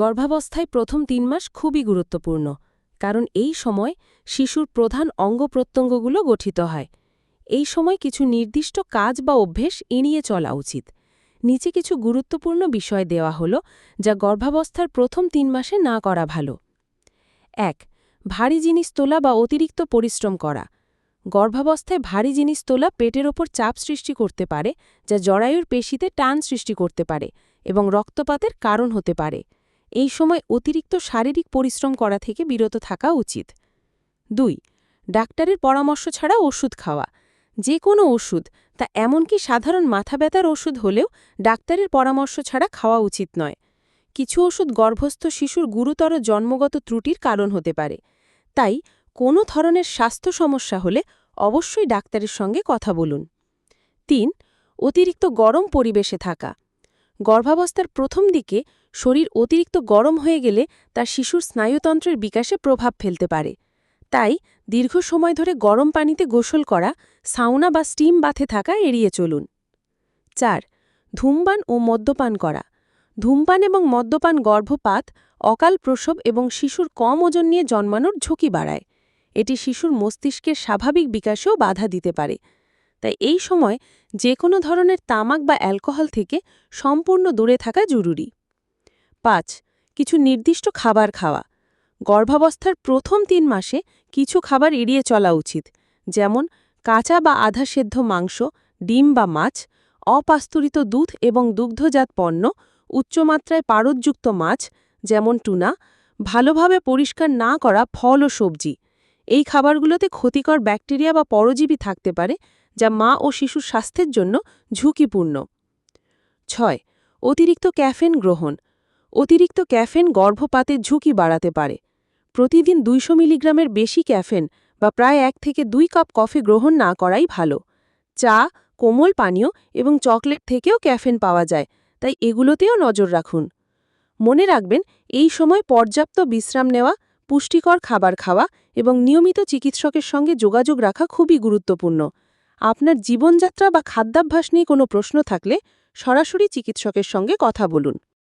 গর্ভাবস্থায় প্রথম তিন মাস খুবই গুরুত্বপূর্ণ, কারণ এই সময় শিশুর প্রধান অঙ্গপ্রত্যঙ্গগুলো গঠিত হয়। এই সময় কিছু নির্দিষ্ট কাজ বা অভ্যেস এড়িয়ে চলা উচিত। নিচে কিছু গুরুত্বপূর্ণ বিষয় দেওয়া হল, যা গর্ভাবস্থার প্রথম তিন মাসে না করা ভালো। এক, ভারী জিনিস তোলা বা অতিরিক্ত পরিশ্রম করা। গর্ভাবস্থায় ভারী জিনিস তোলা পেটের ওপর চাপ সৃষ্টি করতে পারে, যা জরায়ুর পেশিতে টান সৃষ্টি করতে পারে এবং রক্তপাতের কারণ হতে পারে। এই সময় অতিরিক্ত শারীরিক পরিশ্রম করা থেকে বিরত থাকা উচিত। দুই, ডাক্তারের পরামর্শ ছাড়া ওষুধ খাওয়া। যে কোনো ওষুধ, তা এমনকি সাধারণ মাথা ব্যথার ওষুধ হলেও ডাক্তারের পরামর্শ ছাড়া খাওয়া উচিত নয়। কিছু ওষুধ গর্ভস্থ শিশুর গুরুতর জন্মগত ত্রুটির কারণ হতে পারে। তাই কোনো ধরনের স্বাস্থ্য সমস্যা হলে অবশ্যই ডাক্তারের সঙ্গে কথা বলুন। তিন, অতিরিক্ত গরম পরিবেশে থাকা। গর্ভাবস্থার প্রথম দিকে শরীর অতিরিক্ত গরম হয়ে গেলে তার শিশুর স্নায়ুতন্ত্রের বিকাশে প্রভাব ফেলতে পারে। তাই দীর্ঘ সময় ধরে গরম পানিতে গোসল করা, সাউনা বা স্টিম বাথে থাকা এড়িয়ে চলুন। চার, ধূমপান ও মদ্যপান করা। ধূমপান এবং মদ্যপান গর্ভপাত, অকাল প্রসব এবং শিশুর কম ওজন নিয়ে জন্মানোর ঝুঁকি বাড়ায়। এটি শিশুর মস্তিষ্কের স্বাভাবিক বিকাশেও বাধা দিতে পারে। তাই এই সময় যে কোনো ধরনের তামাক বা অ্যালকোহল থেকে সম্পূর্ণ দূরে থাকা জরুরি। পাঁচ, কিছু নির্দিষ্ট খাবার খাওয়া। গর্ভাবস্থার প্রথম তিন মাসে কিছু খাবার এড়িয়ে চলা উচিত, যেমন কাঁচা বা আধা সেদ্ধ মাংস, ডিম বা মাছ, অপাস্তুরিত দুধ এবং দুগ্ধজাত পণ্য, উচ্চমাত্রায় পারদযুক্ত মাছ, যেমন টুনা, ভালোভাবে পরিষ্কার না করা ফল ও সবজি। এই খাবারগুলোতে ক্ষতিকর ব্যাকটেরিয়া বা পরজীবী থাকতে পারে, যা মা ও শিশুর স্বাস্থ্যের জন্য ঝুঁকিপূর্ণ। ছয়, অতিরিক্ত ক্যাফেন গ্রহণ। অতিরিক্ত ক্যাফেন গর্ভপাতের ঝুঁকি বাড়াতে পারে। প্রতিদিন দুইশো মিলিগ্রামের বেশি ক্যাফেন বা প্রায় এক থেকে দুই কাপ কফি গ্রহণ না করাই ভালো। চা, কোমল পানীয় এবং চকলেট থেকেও ক্যাফেন পাওয়া যায়, তাই এগুলোতেও নজর রাখুন। মনে রাখবেন, এই সময় পর্যাপ্ত বিশ্রাম নেওয়া, পুষ্টিকর খাবার খাওয়া এবং নিয়মিত চিকিৎসকের সঙ্গে যোগাযোগ রাখা খুবই গুরুত্বপূর্ণ। আপনার জীবনযাত্রা বা খাদ্যাভ্যাস নিয়ে কোনো প্রশ্ন থাকলে সরাসরি চিকিৎসকের সঙ্গে কথা বলুন।